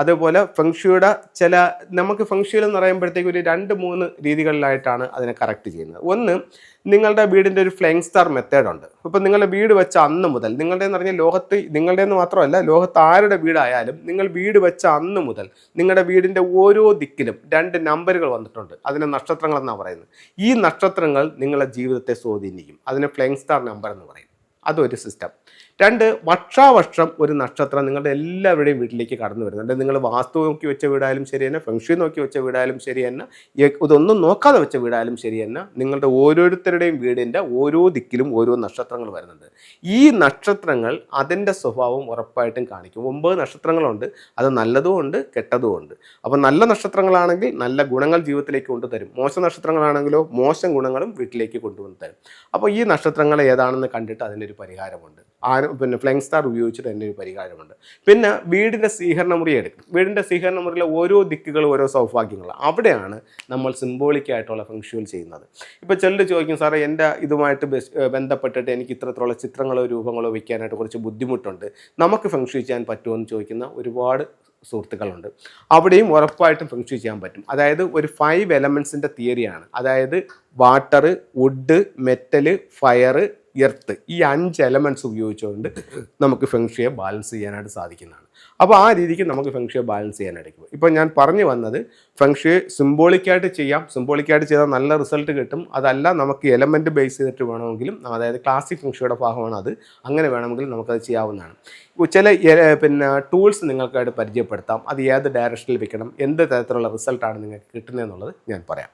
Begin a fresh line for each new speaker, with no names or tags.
അതേപോലെ ഫെങ്ഷുയുടെ ചില നമുക്ക് ഫെങ്ഷുയിൽ എന്ന് പറയുമ്പോഴത്തേക്ക് ഒരു രണ്ട് മൂന്ന് രീതികളിലായിട്ടാണ് അതിനെ കറക്റ്റ് ചെയ്യുന്നത്. ഒന്ന് നിങ്ങളുടെ വീടിന്റെ ഒരു ഫ്ലൈങ് സ്റ്റാർ മെത്തേഡ് ഉണ്ട്. നിങ്ങളുടെ വീട് വെച്ച അന്ന് മുതൽ നിങ്ങളുടെ എന്ന് പറഞ്ഞാൽ ലോകത്ത് നിങ്ങളുടെ എന്ന് മാത്രമല്ല ലോകത്ത് ആരുടെ വീടായാലും നിങ്ങൾ വീട് വെച്ച അന്ന് മുതൽ നിങ്ങളുടെ വീടിന്റെ ഓരോ ദിക്കിലും രണ്ട് നമ്പറുകൾ വന്നിട്ടുണ്ട്. അതിനെ നക്ഷത്രങ്ങൾ എന്നാണ് പറയുന്നത്. ഈ നക്ഷത്രങ്ങൾ നിങ്ങളുടെ ജീവിതത്തെ സ്വാധീനിക്കും. അതിനെ ഫ്ലൈങ് സ്റ്റാർ നമ്പർ എന്ന് പറയും അതൊരു സിസ്റ്റം രണ്ട് വർഷാവർഷം ഒരു നക്ഷത്രം നിങ്ങളുടെ എല്ലാവരുടെയും വീട്ടിലേക്ക് കടന്നു വരുന്നുണ്ട്. നിങ്ങൾ വാസ്തു നോക്കി വെച്ച വീടായാലും ശരി തന്നെ ഫെങ്ഷി നോക്കി വെച്ച വീടായാലും ശരി തന്നെ ഇതൊന്നും നോക്കാതെ വെച്ച വീടായാലും ശരി തന്നെ നിങ്ങളുടെ ഓരോരുത്തരുടെയും വീടിന്റെ ഓരോ ദിക്കിലും ഓരോ നക്ഷത്രങ്ങൾ വരുന്നുണ്ട്. ഈ നക്ഷത്രങ്ങൾ അതിന്റെ സ്വഭാവം ഉറപ്പായിട്ടും കാണിക്കും. ഒമ്പത് നക്ഷത്രങ്ങളുണ്ട്. അത് നല്ലതും ഉണ്ട് കെട്ടതും ഉണ്ട്. അപ്പോൾ നല്ല നക്ഷത്രങ്ങളാണെങ്കിൽ നല്ല ഗുണങ്ങൾ ജീവിതത്തിലേക്ക് കൊണ്ടുതരും. മോശം നക്ഷത്രങ്ങളാണെങ്കിലോ മോശം ഗുണങ്ങളും വീട്ടിലേക്ക് കൊണ്ടുവന്ന് തരും. അപ്പോൾ ഈ നക്ഷത്രങ്ങൾ ഏതാണെന്ന് കണ്ടിട്ട് അതിന്റെ ഒരു പരിഹാരമുണ്ട്. ആരും പിന്നെ ഫ്ലൈങ് സ്റ്റാർ ഉപയോഗിച്ചിട്ട് അതിന്റെ ഒരു പരിഹാരമുണ്ട്. പിന്നെ വീടിന്റെ സ്വീകരണ മുറി എടുക്കും. വീടിന്റെ സ്വീകരണ മുറിയിലെ ഓരോ ദിക്കുകളും ഓരോ സൗഭാഗ്യങ്ങളും അവിടെയാണ് നമ്മൾ സിംബോളിക്കായിട്ടുള്ള ഫംഗ്ഷൻ ചെയ്യുന്നത്. ഇപ്പോൾ ചിലർ ചോദിക്കും സാറേ എന്റെ ഇതുമായിട്ട് ബന്ധപ്പെട്ടിട്ട് എനിക്ക് ഇത്രത്തോളം ചിത്രങ്ങളോ രൂപങ്ങളോ വയ്ക്കാനായിട്ട് കുറച്ച് ബുദ്ധിമുട്ടുണ്ട്. നമുക്ക് ഫംഗ്ഷൻ ചെയ്യാൻ പറ്റുമോ? എന്ന് ചോദിക്കുന്ന ഒരുപാട് സുഹൃത്തുക്കളുണ്ട്. അവിടെയും ഉറപ്പായിട്ടും ഫംഗ്ഷൻ ചെയ്യാൻ പറ്റും. അതായത് ഒരു ഫൈവ് എലമെൻസിന്റെ തിയറിയാണ് അതായത് water wood metal fire earth ഈ അഞ്ച് എലമെന്റ്സ് ഉപയോഗിച്ചുകൊണ്ട് നമുക്ക് ഫെങ്ഷിയെ ബാലൻസ് ചെയ്യാനായിട്ട് സാധിക്കുന്നതാണ്. അപ്പോൾ ആ രീതിക്ക് നമുക്ക് ഫെങ്ഷിയെ ബാലൻസ് ചെയ്യാനായിട്ട് പറ്റും. ഇപ്പോൾ ഞാൻ പറഞ്ഞു വന്നത് ഫെങ്ഷിയെ സിംബോളിക്കായിട്ട് ചെയ്യാം. സിംബോളിക്കായിട്ട് ചെയ്താൽ നല്ല റിസൾട്ട് കിട്ടും. അതല്ല നമുക്ക് എലമെന്റ് ബേസ് ചെയ്തിട്ട് വേണമെങ്കിലും അതായത് ക്ലാസിക് ഫെങ്ഷിയുടെ ഭാഗമാണ് അത്. അങ്ങനെ വേണമെങ്കിൽ നമുക്കത് ചെയ്യാവുന്നതാണ്. ചില പിന്നെ ടൂൾസ് നിങ്ങൾക്കായിട്ട് പരിചയപ്പെടുത്താം. അത് ഏത് ഡയറക്ഷനിൽ വെക്കണം? എന്ത് തരത്തിലുള്ള റിസൾട്ടാണ് നിങ്ങൾക്ക് കിട്ടുന്നതെന്നുള്ളത് ഞാൻ പറയാം.